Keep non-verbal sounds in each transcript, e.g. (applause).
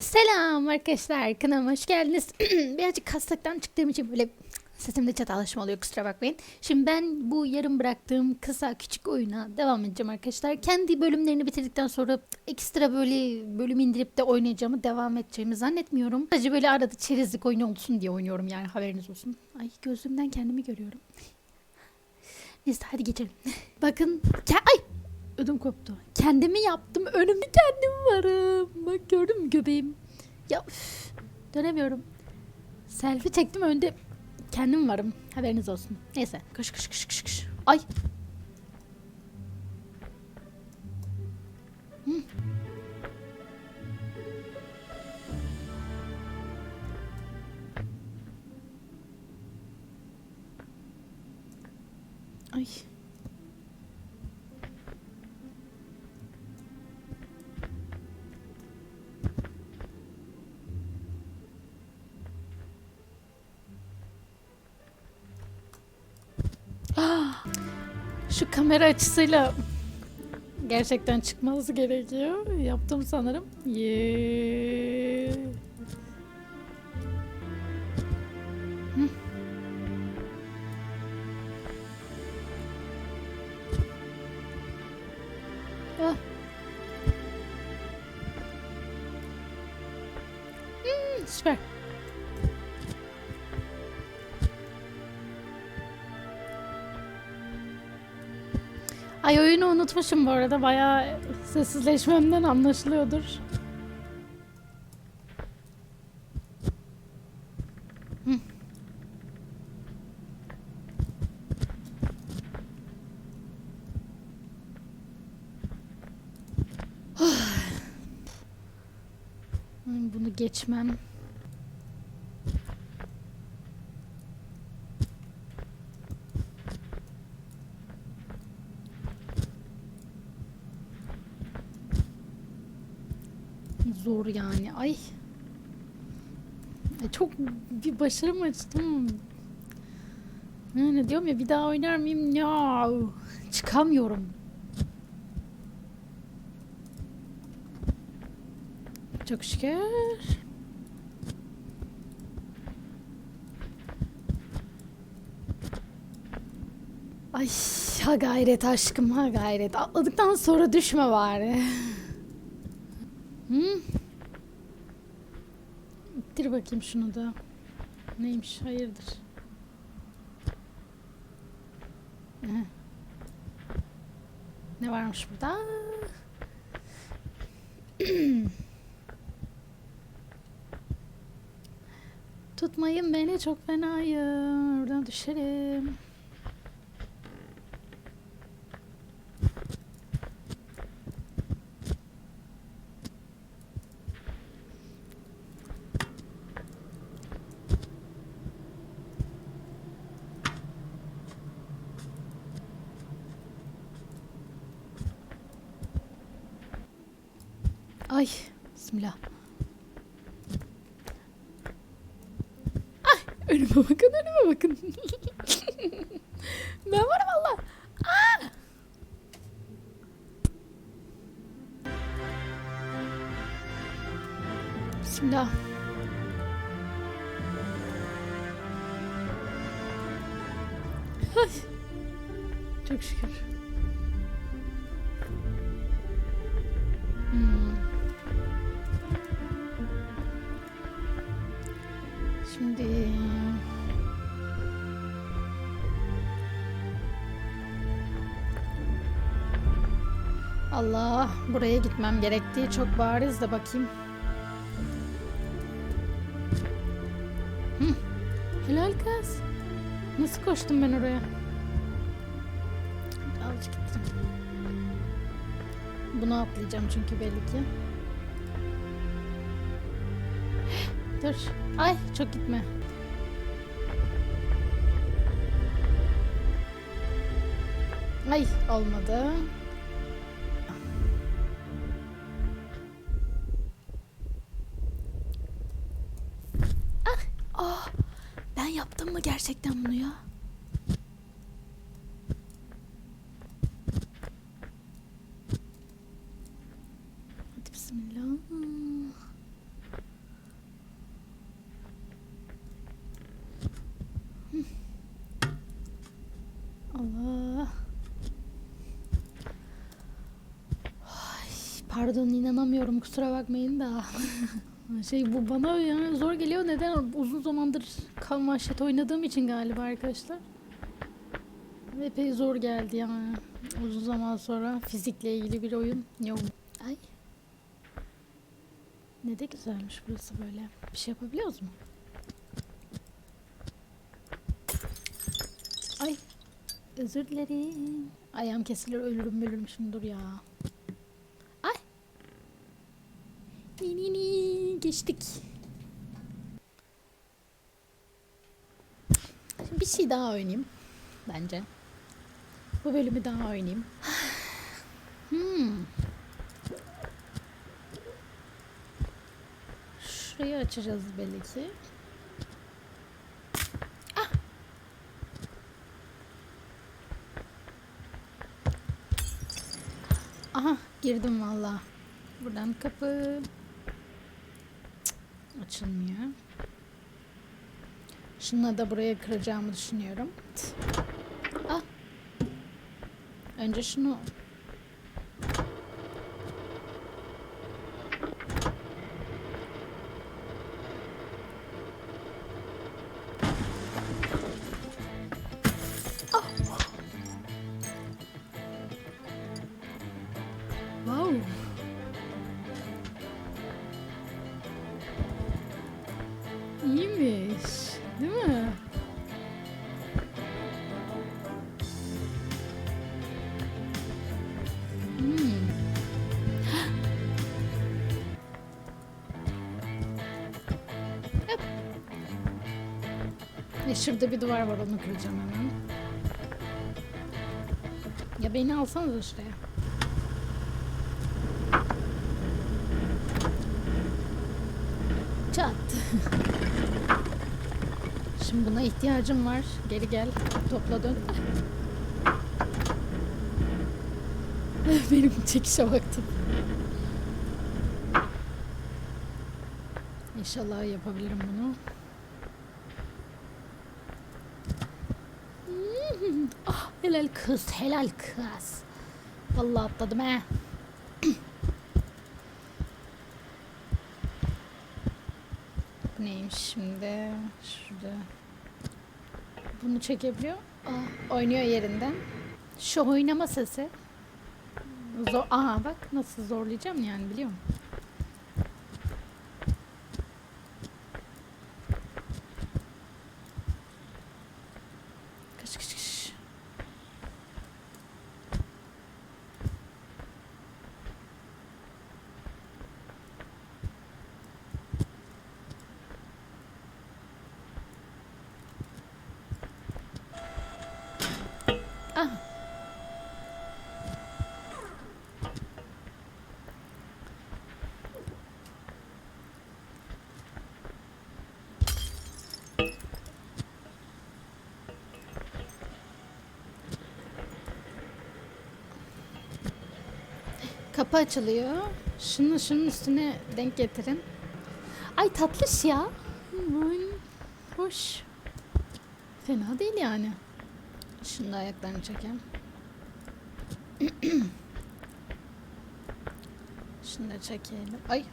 Selam arkadaşlar kanalıma hoş geldiniz. (clears throat) Birazcık kastıktan çıktığım için böyle sesimde çatalaşma oluyor kusura bakmayın. Şimdi ben bu yarım bıraktığım kısa küçük oyuna devam edeceğim arkadaşlar. Kendi bölümlerini bitirdikten sonra ekstra böyle bölüm indirip de oynayacağımı devam edeceğimi zannetmiyorum. Sadece böyle arada çerezlik oyun olsun diye oynuyorum yani haberiniz olsun. Ay gözümden kendimi görüyorum. Neyse hadi geçelim. (laughs) Bakın. Ay Ödüm koptu. Kendimi yaptım. Önümde kendim varım. Bak gördün mü göbeğim? Ya üf, dönemiyorum. Selfie çektim önde kendim varım. Haberiniz olsun. Neyse. Kış kış kış kış kış. Ay. Hı. Ay. Şu kamera açısıyla gerçekten çıkması gerekiyor. Yaptım sanırım. Yee. Hı. Ah. Hmm, süper. Ay oyunu unutmuşum bu arada. Bayağı sessizleşmemden anlaşılıyordur. Bunu geçmem. Zor yani. Ay. Çok bir başarım açtım. Yani diyorum ya bir daha oynar mıyım? Ya çıkamıyorum. Çok şükür. Ay ha gayret aşkım ha gayret. Atladıktan sonra düşme bari. Hı? İttir bakayım şunu da. Neymiş hayırdır. Heh. Ne varmış burada? (clears throat) Tutmayın beni çok fenayım. Oradan düşerim. Ay bismillah. Ay önüme bakın önüme bakın. (laughs) ben varım valla. Aa! Bismillah. Ay. Çok şükür. Allah buraya gitmem gerektiği çok bariz de bakayım. Helal kız. Nasıl koştum ben oraya? Azıcık gittim. Bunu atlayacağım çünkü belli ki. Dur. Ay çok gitme. Ay olmadı. Yaptın mı gerçekten bunu ya? Hadi bismillah. Allah. Ay, pardon inanamıyorum kusura bakmayın da. (laughs) şey bu bana yani zor geliyor. Neden? Uzun zamandır kan vahşet oynadığım için galiba arkadaşlar. Epey zor geldi yani. Uzun zaman sonra fizikle ilgili bir oyun. Yok. Ay. Ne de güzelmiş burası böyle. Bir şey yapabiliyoruz mu? Ay. Özür dilerim. Ayağım kesilir ölürüm ölürüm şimdi dur ya. Geçtik. Şimdi bir şey daha oynayayım. Bence. Bu bölümü daha oynayayım. (sighs) Hmm. Şurayı açacağız belki. Ah! Aha girdim valla. Buradan kapı açılmıyor. Şununla da buraya kıracağımı düşünüyorum. Ah. Önce şunu Ya şurada bir duvar var onu kıracağım hemen. Ya beni alsanıza şuraya. Çat. (laughs) Şimdi buna ihtiyacım var. Geri gel. Topla dön. (laughs) Benim çekişe baktım. İnşallah yapabilirim bunu. Ah, helal kız, helal kız. Vallahi atladım he. (clears throat) Bu neymiş şimdi? Şurada. Bunu çekebiliyor. Aa, oynuyor yerinden. Şu oynama sesi. Zor. Aha bak nasıl zorlayacağım yani biliyor musun? Kış kış kış. Ah. Kapı açılıyor. Şunu şunun üstüne denk getirin. Ay tatlış ya. Hoş. Fena değil yani. Şunu da ayaklarını çekeyim. (clears throat) Şunu da çekelim. Ay.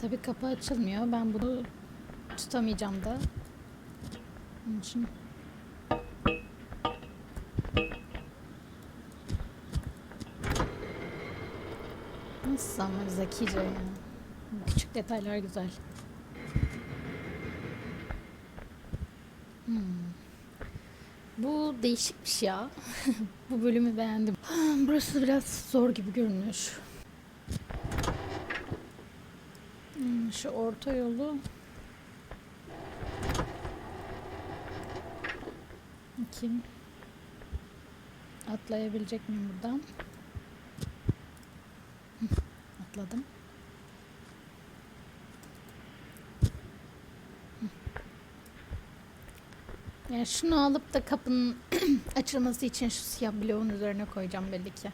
Tabii kapı açılmıyor. Ben bunu tutamayacağım da. Onun için Nasıl ama zekice ya. Küçük detaylar güzel. Hmm. Bu değişikmiş ya. (laughs) Bu bölümü beğendim. (gasps) Burası biraz zor gibi görünüyor. Hmm, şu orta yolu Bakayım. Atlayabilecek miyim buradan? Atladım. Yani şunu alıp da kapının (clears throat) açılması için şu siyah bloğun üzerine koyacağım belli ki.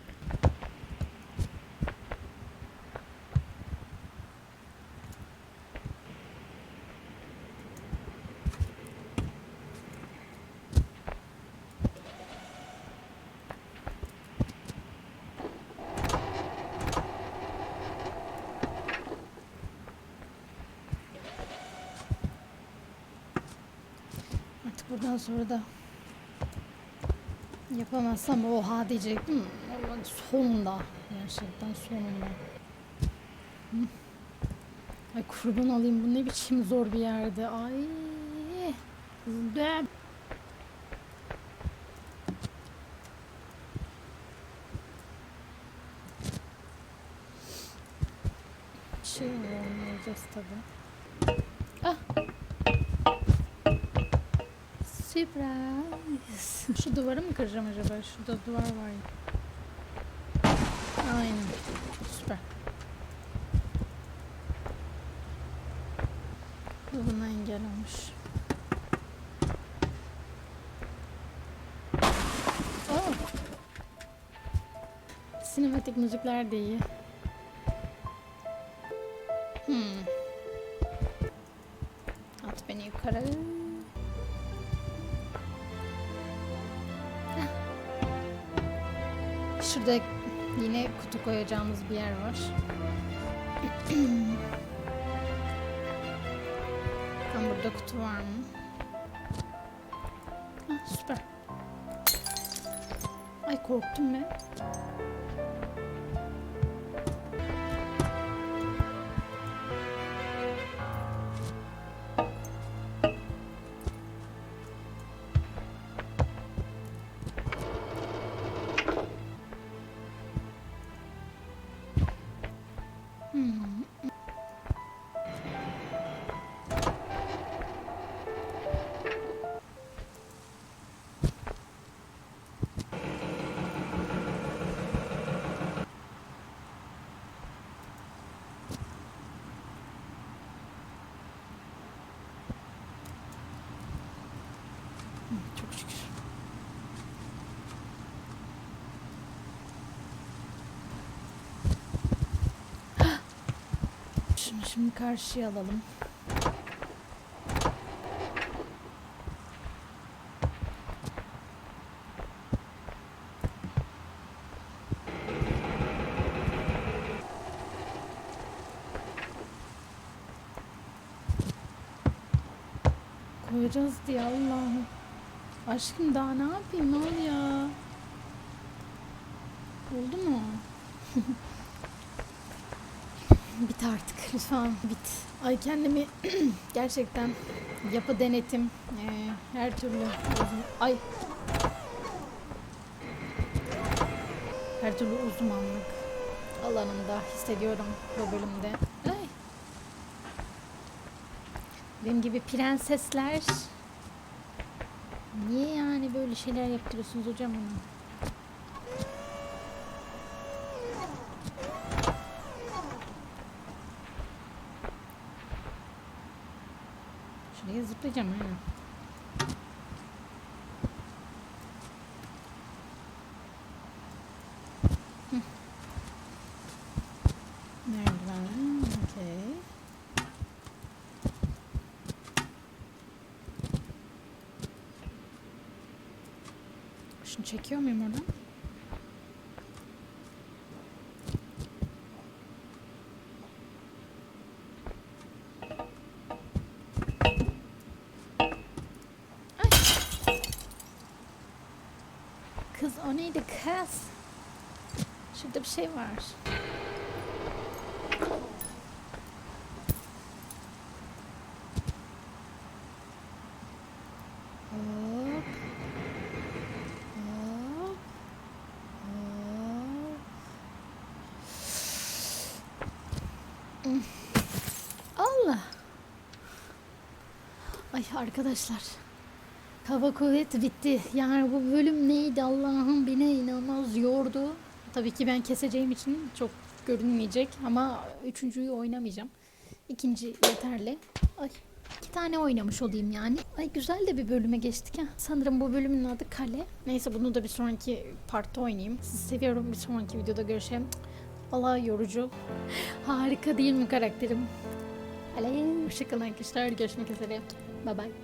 Buradan sonra da yapamazsam oha diyecektim. Ama sonunda. Gerçekten sonunda. Hı. Ay kurban olayım bu ne biçim zor bir yerde. Ay. Öldüm. Şey olmayacağız tabii. Surprise. Şu duvarı mı kıracağım acaba? Şurada duvar var. Aynen. Süper. Bu buna engel olmuş. Oh. Sinematik müzikler de iyi. Hmm. At beni yukarı. Şurada yine kutu koyacağımız bir yer var. (clears throat) Tam burada kutu var mı? Hah, süper. Ay korktum ben. Şimdi karşıya alalım. Koyacağız diye Allah'ım. Aşkım daha ne yapayım ne oluyor? Oldu mu? (laughs) Bit artık (laughs) lütfen bit. Ay kendimi (clears throat) gerçekten yapı denetim eee, her türlü ay her türlü uzmanlık alanında hissediyorum bu bölümde. Ay. Benim gibi prensesler niye yani böyle şeyler yaptırıyorsunuz hocam bana? Ha. Hı. Merdiven, okey. Şunu çekiyor muyum oradan? Kız o neydi kız? Şurada bir şey var. Hmm. Allah. Ay arkadaşlar. Hava kuvveti bitti. Yani bu bölüm neydi Allah'ım beni inanılmaz yordu. Tabii ki ben keseceğim için çok görünmeyecek ama üçüncüyü oynamayacağım. İkinci yeterli. Ay iki tane oynamış olayım yani. Ay güzel de bir bölüme geçtik ha. Sanırım bu bölümün adı Kale. Neyse bunu da bir sonraki partta oynayayım. Sizi seviyorum. Bir sonraki videoda görüşelim. Allah yorucu. Harika değil mi karakterim? Hadi hoşçakalın arkadaşlar. Görüşmek üzere. Bye bye.